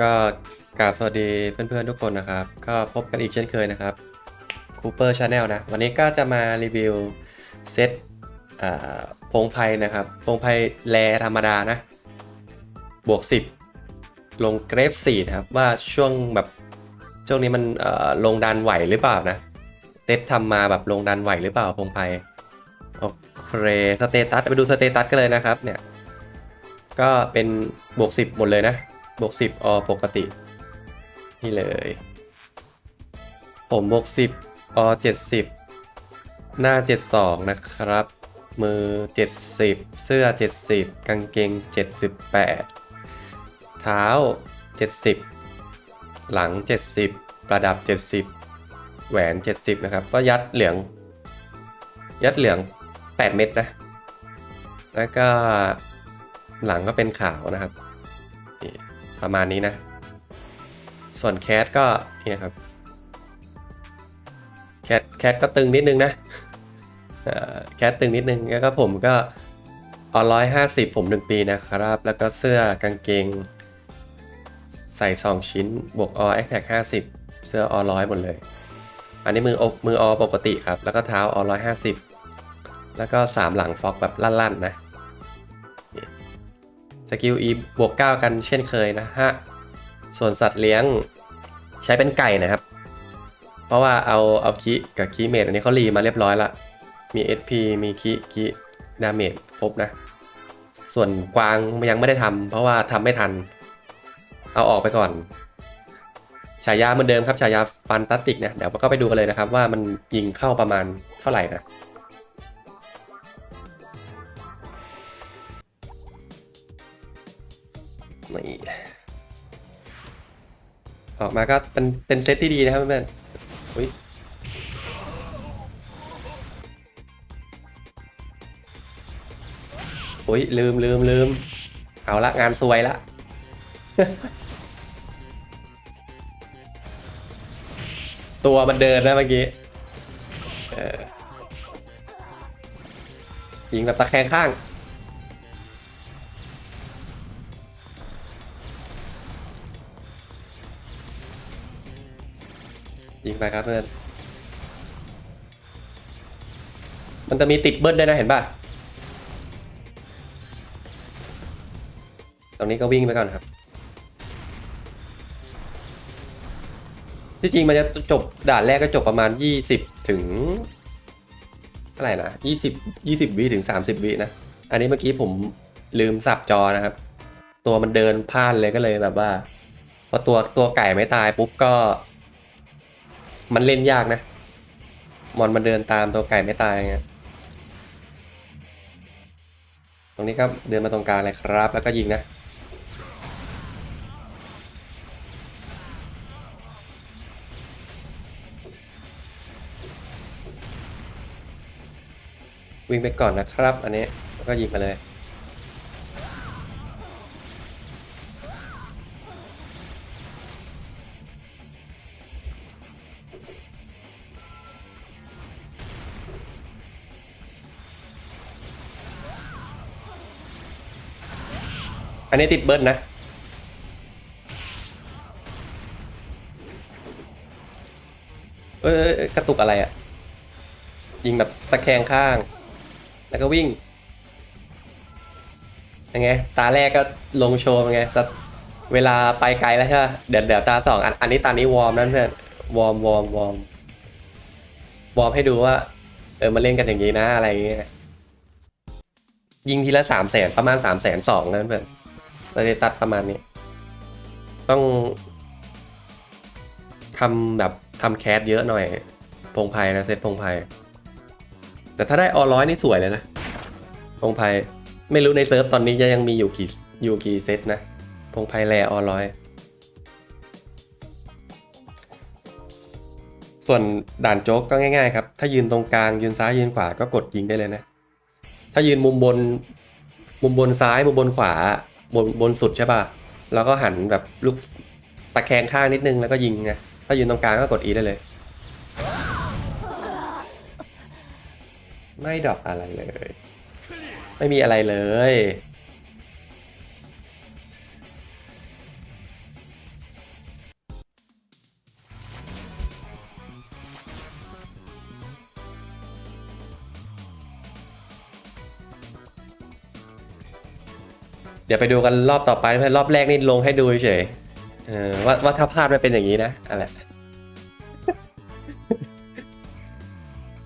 ก็กราบสวัสดีเพื่อนๆทุกคนนะครับ ก็พบกันอีกเช่นเคยนะครับ Cooper Channel นะ วันนี้ก็จะมารีวิวเซตพงไพนะครับ พงไพแลธรรมดานะ บวก 10 ลงเกรฟ4นะครับ ว่าช่วงแบบช่วงนี้มันลงดันไหวหรือเปล่านะเต็ททำมาแบบลงดันไหวหรือเปล่าพงไพโอเคสเตตัสไปดูสเตตัสกันเลยนะครับเนี่ยก็เป็นบวก 10 หมดเลยนะ บวก10อปกติ นี่เลย ผมบวก10อ70หน้า72นะครับ มือ70เสื้อ70กางเกง78เท้า70หลัง70ประดับ70แหวน70นะครับ ก็ยัดเหลือง ยัดเหลือง8เม็ดนะ แล้วก็หลังก็เป็นขาวนะครับ ประมาณนี้นะ ส่วนแคทก็เนี่ยครับแคทแคทก็ตึงนิดนึงนะแคทตึงนิดนึงแล้วก็ผมก็เอาร้อยห้าสิบผมหนึ่งปีนะครับ แล้วก็เสื้อกางเกง ใส่ 2 ชิ้น บวกอแอคแท็กห้าสิบเสื้ออร้อยหมดเลย อันนี้มืออกมืออปกติครับ แล้วก็เท้าอร้อยห้าสิบแล้วก็สามหลังฟอกแบบลั่นๆนะ สกิล E บวก 9 กันเช่นเคยนะฮะ ส่วนสัตว์เลี้ยงใช้เป็นไก่นะครับ เพราะว่าเอาเอาคิกับคิเมดอันนี้เขารีมาเรียบร้อยละ มี SP มีคิคิดาเมจครบนะ ส่วนกวางยังไม่ได้ทำเพราะว่าทำไม่ทัน เอาออกไปก่อนฉายาเหมือนเดิมครับฉายาฟันตัสติกนะเดี๋ยวก็ไปดูกันเลยนะครับว่ามันยิงเข้าประมาณเท่าไหร่นะ นี่ออกมาก็เป็นเป็นเซตที่ดีนะครับเพื่อนๆอุ้ยอุ้ยลืมลืมลืมเอาละงานซวยละตัวมันเดินนะเมื่อกี้ยิงแบบตะแคงข้าง ยิงไปครับเพื่อน มันจะมีติดเบิ้ลด้วยนะเห็นป่ะตรงนี้ก็วิ่งไปก่อนครับ ที่จริงมันจะจบด่านแรกก็จบประมาณ 20 ถึงเท่าไหร่นะ20 20วิถึง 30วินะ อันนี้เมื่อกี้ผมลืมสับจอนะครับ ตัวมันเดินพลาดเลยก็เลยแบบว่าพอตัวตัวไก่ไม่ตายปุ๊บก็ มันเล่นยากนะ มอนมันเดินตามตัวไก่ไม่ตายไงตรงนี้ก็เดินมาตรงกลางเลยครับ แล้วก็ยิงนะ วิ่งไปก่อนนะครับ อันนี้แล้วก็ยิงไปเลย นนี้ติดเบิร์ดนะ เอ้ยกระตุกอะไรอะ่ะ ยิงแบบตะแคงข้าง แล้วก็วิ่งยังไง ตาแรกก็ลงโชว์ยังไงสักเวลาไปไกลแล้วใช่ไหมเดี๋ยวเดี๋ยวตาสองอันอันนี้ตานี้วอร์มนั่นเพื่อนวอร์มวอร์มวอร์มวอร์มให้ดูว่า เออมาเล่นกันอย่างนี้นะอะไรอย่างเงี้ยยิงทีละสามแสนประมาณสามแสนสองนั่นเพื่อน เตตัสประมาณนี้ ต้องทำแบบทำแคสเยอะหน่อย พงไพนะเซตพงไพแต่ถ้าได้ออร้อยนี่สวยเลยนะ พงไพไม่รู้ในเซิร์ฟตอนนี้จะยังมีอยู่กี่อยู่กี่เซตนะ พงไพแลออร้อยส่วนด่านโจ๊กก็ง่ายๆครับ ถ้ายืนตรงกลางยืนซ้ายยืนขวาก็กดยิงได้เลยนะ ถ้ายืนมุมบน มุมบนซ้ายมุมบนขวา บนบนสุดใช่ป่ะ แล้วก็หันแบบลูกตะแคงข้างนิดนึงแล้วก็ยิงไงถ้ายืนตรงกลางก็กดอีได้เลย ไม่ดรอปอะไรเลย ไม่มีอะไรเลย เดี๋ยวไปดูกันรอบต่อไปเพื่อนรอบแรกนี่ลงให้ดูเฉยเออว่าว่าถ้าพลาดไม่เป็นอย่างนี้นะอะไร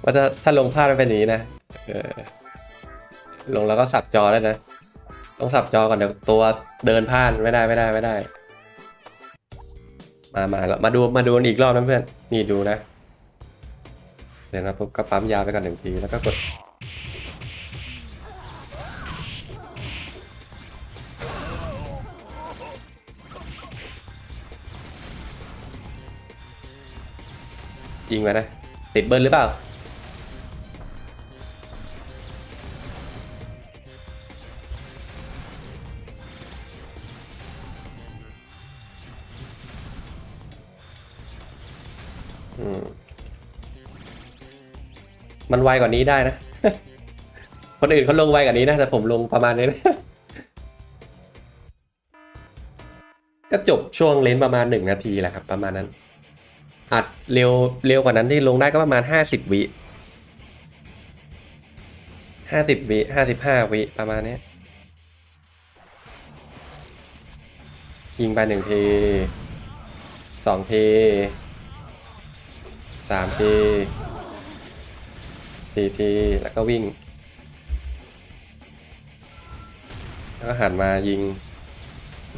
ว่าถ้าถ้าลงพลาดไม่เป็นอย่างนี้นะเออลงแล้วก็สับจอแล้วนะ ต้องสับจอก่อนเดี๋ยวตัวเดินพลาดไม่ได้ไม่ได้ไม่ได้ มามาแล้วมาดูมาดูอีกรอบนะเพื่อนนี่ดูนะ เดี๋ยวนะปุ๊บก็ปั๊มยาไปก่อนหนึ่งทีแล้วก็กด ยิงมานะติดเบิร์นหรือเปล่ามมันไวกว่านี้ได้นะ คนอื่นเขาลงไวกว่านี้นะ แต่ผมลงประมาณนี้นะ ก็จบช่วงเลนประมาณหนึ่งนาทีแหละครับ ประมาณนั้น อัดเร็วเร็วกว่านั้นที่ลงได้ก็ประมาณห้าสิบวิห้าสิบวิห้าสิบห้าวิประมาณนี้ยิงไปหนึ่งทีสองทีสามทีสี่ที แล้วก็วิ่ง แล้วก็หันมายิง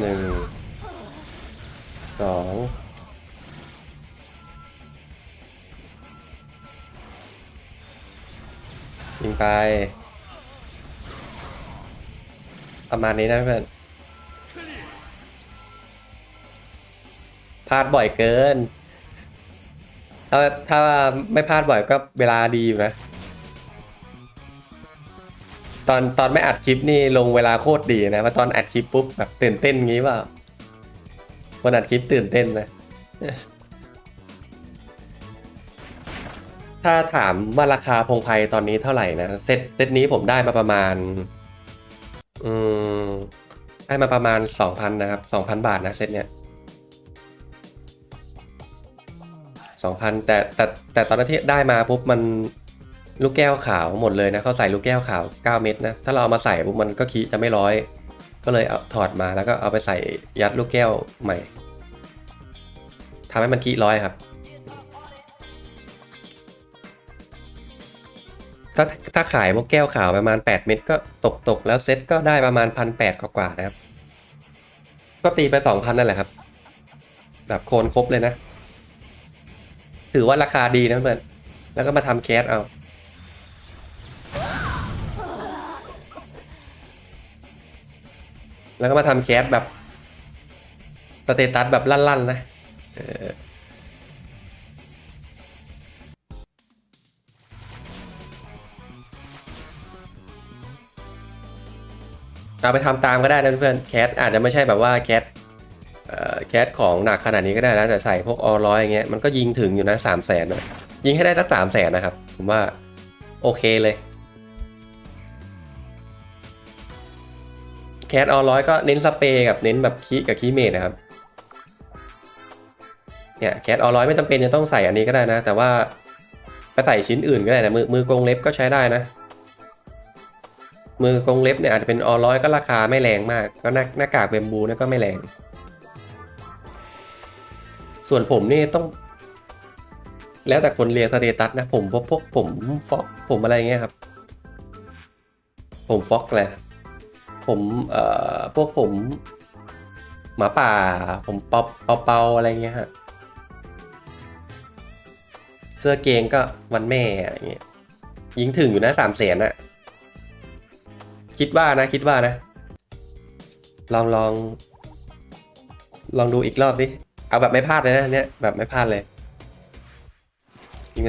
หนึ่งสอง ยิงไป ประมาณนี้นะเพื่อนพลาดบ่อยเกิน ถ้าถ้าไม่พลาดบ่อยก็เวลาดีอยู่นะ ตอนตอนไม่อัดคลิปนี่ลงเวลาโคตรดีนะมาตอนอัดคลิปปุ๊บแบบตื่นเต้นงี้เปล่าคนอัดคลิปตื่นเต้นนะ ถ้าถามว่าราคาพงไพรตอนนี้เท่าไหร่นะเซตเซตนี้ผมได้มาประมาณ อืมได้มาประมาณสองพันนะครับสองพันบาทนะเซตเนี้ยสองพันแต่แต่แต่ตอนนั้นที่ได้มาปุ๊บมันลูกแก้วขาวหมดเลยนะเขาใส่ลูกแก้วขาว 9 เม็ดนะ ถ้าเราเอามาใส่ปุ๊บมันก็คีจะไม่ร้อย ก็เลยเอาถอดมาแล้วก็เอาไปใส่ยัดลูกแก้วใหม่ทำให้มันคีร้อยครับ ถ้าถ้าขายพวกแก้วขาวประมาณ 8 เม็ดก็ตกตกแล้วเซ็ตก็ได้ประมาณพันแปดกว่าๆนะครับ ก็ตีไปสองพันนั่นแหละครับ แบบโคนครบเลยนะ ถือว่าราคาดีนะเพื่อนแล้วก็มาทำแคสเอาแล้วก็มาทำแคสแบบสเตตัสแบบลั่นๆนะ เอาไปทำตามก็ได้นะเพื่อนแคสอาจจะไม่ใช่แบบว่าแคสแคสของหนักขนาดนี้ก็ได้นะแต่ใส่พวกออร้อยอย่างเงี้ยมันก็ยิงถึงอยู่นะสามแสนยิงให้ได้สักสามแสนนะครับ ผมว่าโอเคเลยแคสออร้อยก็เน้นสเปรย์กับเน้นแบบคีกับคีเมดนะครับเนี่ยแคสออร้อยไม่จำเป็นจะต้องใส่อันนี้ก็ได้นะ แต่ว่าไปใส่ชิ้นอื่นก็ได้นะมือมือกรงเล็บก็ใช้ได้นะ มือกงเล็บเนี่ยอาจจะเป็นออร้อยก็ราคาไม่แรงมาก ก็หน้าหน้ากากเบมบูนี่ก็ไม่แรง ส่วนผมนี่ต้อง แล้วแต่คนเรียนสเตตัสนะผมพวกพวกผมฟอกผมอะไรเงี้ยครับ ผมฟอกแหละผมเอ่อพวกผมหมาป่า ผมปาเปาเปาอะไรเงี้ยฮะเสื้อเกงก็วันแม่อะไรเงี้ยยิงถึงอยู่นะสามแสนอะ คิดว่านะ คิดว่านะ ลองลอง ลองดูอีกรอบดิเอาแบบไม่พลาดเลยนะเนี่ยแบบไม่พลาดเลยยิง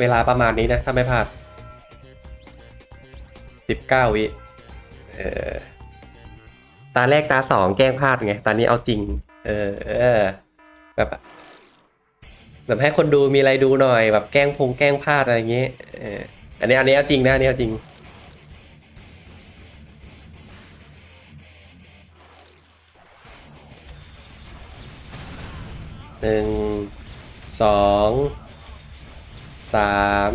เวลาประมาณนี้นะ ถ้าไม่พลาด สิบเก้าวิเออตาแรกตาสองแกล้งพลาดไงตานนี้เอาจริง เออเออแบบแบบให้คนดูมีอะไรดูหน่อย แบบแกล้งพงแกล้งพลาดอะไรเงี้ยเอออันนี้อันนี้เอาจริงนะอันนี้เอาจริง หนึ่ง สอง สาม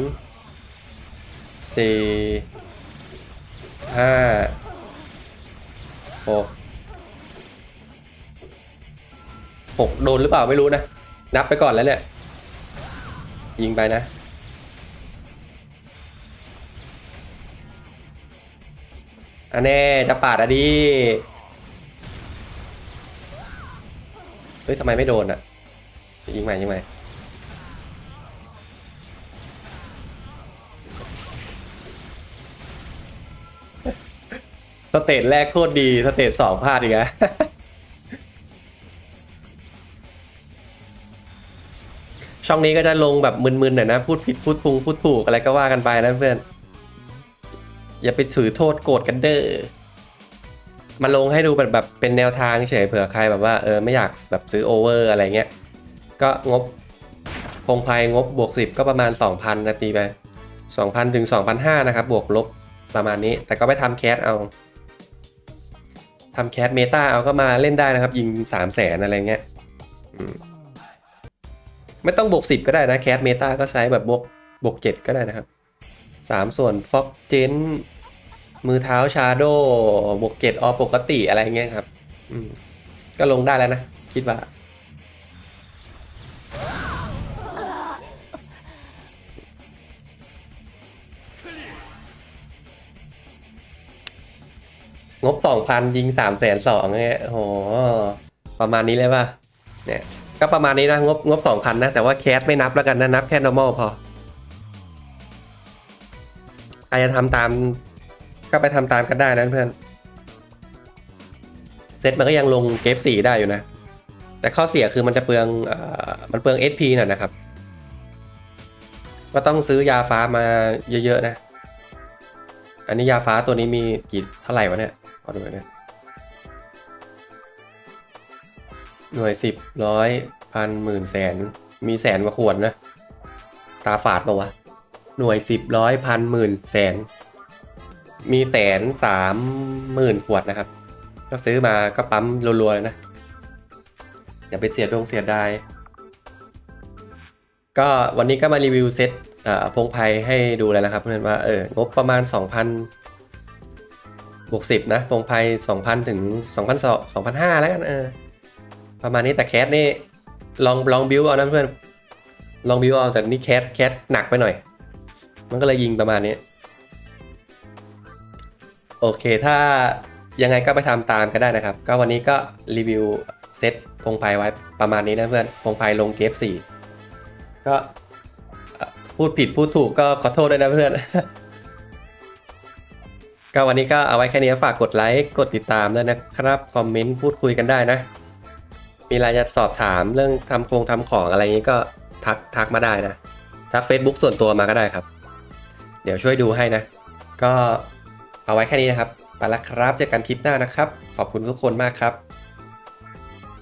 สี่ ห้าหกหกโดนหรือเปล่าไม่รู้นะ นับไปก่อนแล้วเนี่ย ยิงไปนะอันแน่จะปาดอะดีเฮ้ยทำไมไม่โดนอะยิงใหม่ยิงใหม่ สเตจแรกโคตรดีสเตจสองพลาดอีกอะช่องนี้ก็จะลงแบบมึนๆหน่อยนะ พูดผิดพูดพุงพูดถูกอะไรก็ว่ากันไปนะเพื่อน อย่าไปถือโทษโกรธกันเด้อมาลงให้ดูแบบแบบเป็นแนวทางเฉยเผื่อใครแบบว่าเออไม่อยากแบบซื้อโอเวอร์อะไรเงี้ย ก็งบพงไพรงบบวกสิบก็ประมาณ 2,000นาทีไป2,000 ถึง 2,500 นะครับ บวกลบประมาณนี้ แต่ก็ไปทำแคสเอา ทำแคสเมตาเอาก็มาเล่นได้นะครับ ยิงสามแสนอะไรเงี้ยไม่ต้องบวกสิบก็ได้นะแคสเมตาก็ใช้แบบบวกบวกเจ็ดก็ได้นะครับสามส่วนฟ็อกเจนมือเท้าชาโดบวกเจ็ดออปกติอะไรเงี้ยครับอืมก็ลงได้แล้วนะ คิดว่า งบสองพันยิงสามแสนสองเงี้ยโหประมาณนี้เลยป่ะเนี่ยก็ประมาณนี้นะงบงบสองพันนะ แต่ว่าแคสไม่นับแล้วกันนะ นับแค่ normal พอใครจะทำตาม ก็ไปทำตามกันได้นะเพื่อนเซตมันก็ยังลงเกฟสี่ได้อยู่นะ แต่ข้อเสียคือมันจะเปลืองเอ่อมันเปลือง SP หน่อยนะครับ ก็ต้องซื้อยาฟ้ามาเยอะๆนะ อันนี้ยาฟ้าตัวนี้มีกี่เท่าไหร่วะเนี่ย ขอดูหน่อยนะหน่วยสิบร้อยพันหมื่นแสน มีแสนกว่าขวดนะ ตาฝาดปะวะ หน่วยสิบร้อยพันหมื่นแสน มีแสนสามหมื่นขวดนะครับ ก็ซื้อมาก็ปั๊มรัวๆเลยนะ อย่าไปเสียดวงเสียดาย ก็วันนี้ก็มารีวิวเซตอ่อพงไพให้ดูแล้วนะครับ เพื่อนว่าเอองบประมาณ 2,000 บวก10นะพงไพ2,000ถึง2,200 2,500แล้วกันเออประมาณนี้แต่แคสนี่ลองลองบิวเอานะเพื่อนลองบิวเอาแต่นี่แคสแคสหนักไปหน่อย มันก็เลยยิงประมาณนี้ โอเคถ้ายังไงก็ไปทำตามก็ได้นะครับ ก็วันนี้ก็รีวิวเซตพงไพไว้ประมาณนี้นะเพื่อนพงไพลงเกฟสี่ก็พูดผิดพูดถูกก็ขอโทษด้วยนะเพื่อน ก็วันนี้ก็เอาไว้แค่นี้ฝากกดไลค์กดติดตามด้วยนะครับ คอมเมนต์พูดคุยกันได้นะ มีอะไรจะสอบถามเรื่องทำโครงทำของอะไรอย่างนี้ก็ทักทักมาได้นะทัก Facebook ส่วนตัวมาก็ได้ครับ เดี๋ยวช่วยดูให้นะ ก็เอาไว้แค่นี้นะครับไปละครับเจอกันคลิปหน้านะครับ ขอบคุณทุกคนมากครับ